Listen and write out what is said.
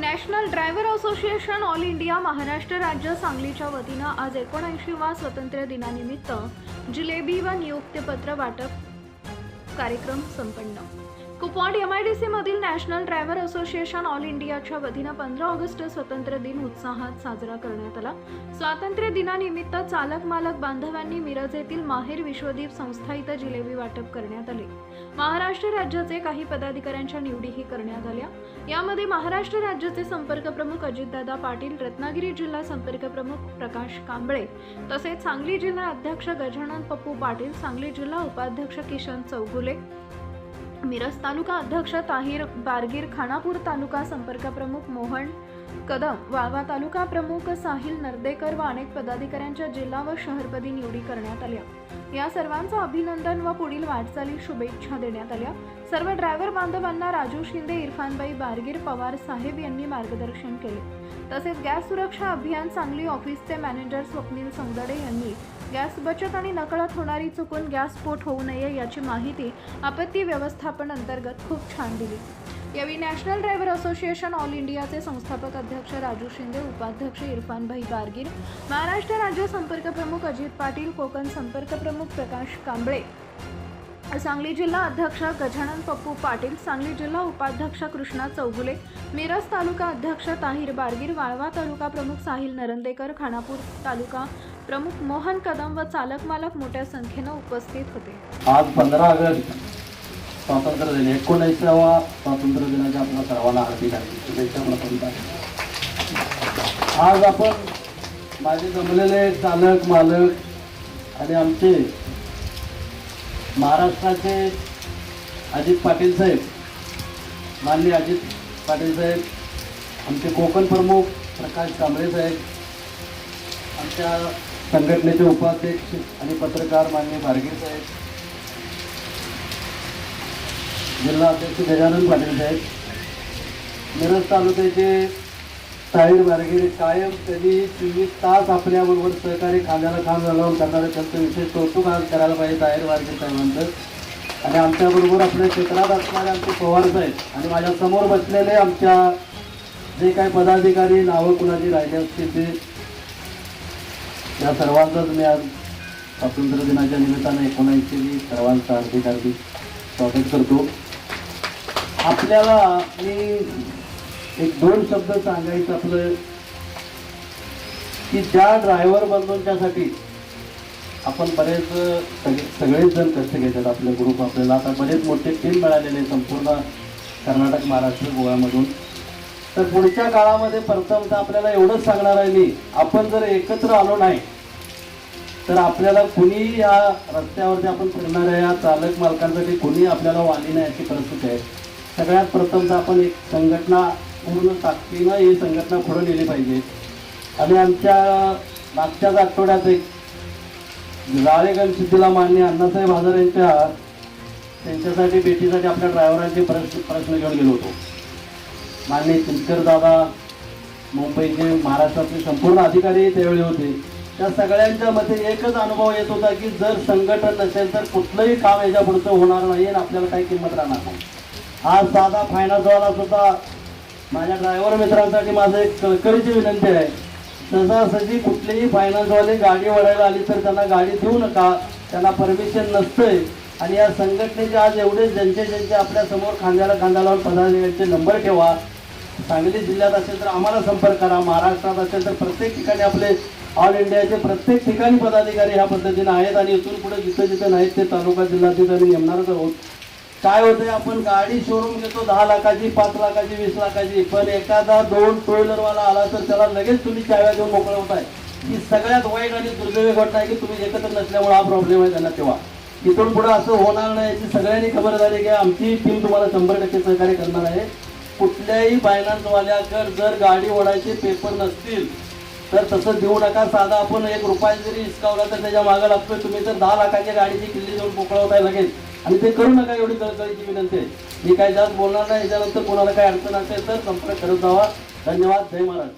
National driver association all India Maharashtra राज्य सांगलीच्या वतीनं आज एकोणऐंशी वा स्वातंत्र्य दिनानिमित्त जिलेबी व नियुक्तपत्र वाटप कार्यक्रम संपन्न. कुपवाड डी मधील नॅशनल ड्रायव्हर असोसिएशन ऑल इंडियाच्या वतीनं पंधरा ऑगस्ट स्वातंत्र्य दिन उत्साहात साजरा करण्यात आला. स्वातंत्र्य दिनानिमित्त चालक मालक बांधवांनी मिरज येथील माहेर विश्वदीप संस्था इथं जिलेबी वाटप करण्यात आले. महाराष्ट्र राज्याचे काही पदाधिकाऱ्यांच्या निवडीही करण्यात आल्या. यामध्ये महाराष्ट्र राज्याचे संपर्क प्रमुख अजितदादा पाटील रत्नागिरी जिल्हा संपर्क प्रमुख प्रकाश कांबळे तसेच सांगली जिल्हा अध्यक्ष गजानन पप्पू पाटील सांगली जिल्हा उपाध्यक्ष किशन चौगुले मिरज तालुका अध्यक्ष ताहिर बारगीर खानापूर तालुका संपर्क प्रमुख मोहन कदम वाळवा तालुका प्रमुख साहिल नर्देकर व अनेक पदाधिकाऱ्यांच्या जिल्हा व शहरपदी निवडी करण्यात आल्या. या सर्वांचं अभिनंदन व पुढील वाटचाली शुभेच्छा देण्यात आल्या. सर्व ड्रायव्हर बांधवांना राजू शिंदे इरफानबाई बारगीर पवार साहेब यांनी मार्गदर्शन केले. तसेच गॅस सुरक्षा अभियान सांगली ऑफिसचे मॅनेजर स्वप्नील सौंदडे यांनी गॅस बचत आणि नकळत होणारी चुकून गॅस स्फोट होऊ नये याची माहिती आपत्ती व्यवस्थापन अंतर्गत खूप छान दिली. यावेळी नॅशनल ड्रायव्हर असोसिएशन ऑल इंडियाचे संस्थापक अध्यक्ष राजू शिंदे उपाध्यक्ष इरफानभाई बारगीर महाराष्ट्र राज्य संपर्क प्रमुख अजित पाटील कोकण संपर्क प्रमुख प्रकाश कांबळे सांगली जिल्हा अध्यक्ष गजानन पप्पू पाटील सांगली जिल्हा उपाध्यक्ष कृष्णा चौगुले मिरज तालुका अध्यक्ष ताहिर बारगीर वाळवा तालुका प्रमुख साहिल नरंदेकर खानापूर तालुका प्रमुख मोहन कदम व चालक मालक मोठ्या संख्येनं उपस्थित होते. आज पंधरा ऑगस्ट स्वातंत्र्य दिन एकोणीसावा स्वातंत्र्य दिनाच्या आपल्या सर्वांना हार्दिक आहे शुभेच्छा प्रथमतः आज आपण माझे जमलेले चालक मालक आणि आमचे महाराष्ट्राचे अजित पाटील साहेब माननीय अजित पाटील साहेब आमचे कोकण प्रमुख प्रकाश कांबळे साहेब आमच्या संघटनेचे उपाध्यक्ष आणि पत्रकार माननीय भार्गे साहेब जिल्हा अध्यक्ष गजानन पाटील साहेब. मिरज तालुक्याचे साहिर बारगेरे कायम त्यांनी चोवीस तास आपल्याबरोबर सहकारी खांद्याला खांद घालून करणारे त्यांचं विशेष कौतुक आज करायला पाहिजे साहिर बारगे साहेबांचं. आणि आमच्याबरोबर आपल्या क्षेत्रात असणारे आमचे पवार साहेब आणि माझ्यासमोर बसलेले आमच्या जे काही पदाधिकारी नावं कुणाची राहिले असतील ते. या सर्वांचाच मी आज स्वातंत्र्य दिनाच्या निमित्तानं एकोणऐंशी सर्वांचं हार्दिक हार्दिक स्वागत करतो. आपल्याला मी एक दोन शब्द सांगायचं आपलं की ज्या ड्रायव्हर बंधूंच्यासाठी आपण बरेच सगळे सगळेच जण कष्ट घेतात आपले ग्रुप आपल्याला. आता बरेच मोठे टीम मिळालेले संपूर्ण कर्नाटक महाराष्ट्र गोव्यामधून. तर पुढच्या काळामध्ये प्रथमतः आपल्याला एवढंच सांगणार आहे मी आपण जर एकत्र आलो नाही तर आपल्याला कुणी या रस्त्यावरती आपण फिरणाऱ्या या चालक मालकांसाठी कुणी आपल्याला वाली नाही अशी परिस्थिती आहे. सगळ्यात प्रथमतः आपण एक संघटना पूर्ण ताकदीनं ही संघटना पुढे नेली पाहिजे. आणि आमच्या मागच्याच आठवड्यात एक जाळेगण सिद्धीला मान्य अण्णासाहेब आजार यांच्या त्यांच्यासाठी भेटीसाठी आपल्या ड्रायव्हरांचे प्रश्न प्रश्न घेऊन गेलो होतो. माननीय चिंकर दादा मुंबईचे महाराष्ट्रातले संपूर्ण अधिकारी त्यावेळी होते. त्या सगळ्यांच्या मते एकच अनुभव येत होता की जर संघटन नसेल तर कुठलंही काम याच्या पुढचं होणार नाही आणि आपल्याला काही किंमत राहणार नाही. आज साधा फायनान्सवाला सुद्धा माझ्या ड्रायव्हर मित्रांसाठी माझं एक कळकळीची विनंती आहे. सहजासहजी कुठलीही फायनान्सवाले गाडी वळायला आली तर त्यांना गाडी देऊ नका. त्यांना परमिशन नसतंय. आणि या संघटनेचे आज एवढे ज्यांचे ज्यांचे आपल्यासमोर खांद्याला खांदा लावून पदाधिकाऱ्यांचे नंबर ठेवा. सांगली जिल्ह्यात असेल तर आम्हाला संपर्क करा. महाराष्ट्रात असेल तर प्रत्येक ठिकाणी आपले ऑल इंडियाचे प्रत्येक ठिकाणी पदाधिकारी ह्या पद्धतीने आहेत. आणि इथून पुढे जिथं जिथं नाहीत ते तालुका जिल्हाधिकारी नेमणारच आहोत. काय होतंय आपण गाडी शोरूम घेतो दहा लाखाची पाच लाखाची वीस लाखाची पण एखादा दोन टू व्हीलरवाला आला तर त्याला लगेच तुम्ही चाव्या देऊन मोकळं होताय ही सगळ्यात वाईट आणि दुर्दैवी घटना आहे की तुम्ही एकत्र नसल्यामुळे हा प्रॉब्लेम आहे त्यांना तेव्हा. इथून पुढे असं होणार नाही याची सगळ्यांनी खबरदारी घ्या आमची टीम तुम्हाला शंभर टक्के सहकार्य करणार आहे. कुठल्याही फायनान्सवाल्याकडे जर गाडी ओढायचे पेपर नसतील तर तसं देऊ नका. साधा आपण एक रुपया जरी हिसकावला तर त्याच्या मागं लागतोय. तुम्ही तर दहा लाखाच्या गाडीची किल्ली देऊन पोकळवताय लगेच. आणि ते करू नका एवढी कळकळीची विनंती आहे. मी काय जास्त बोलणार नाही याच्यानंतर कोणाला काही अडचण असेल तर संपर्क करत जावा धन्यवाद. जय महाराज.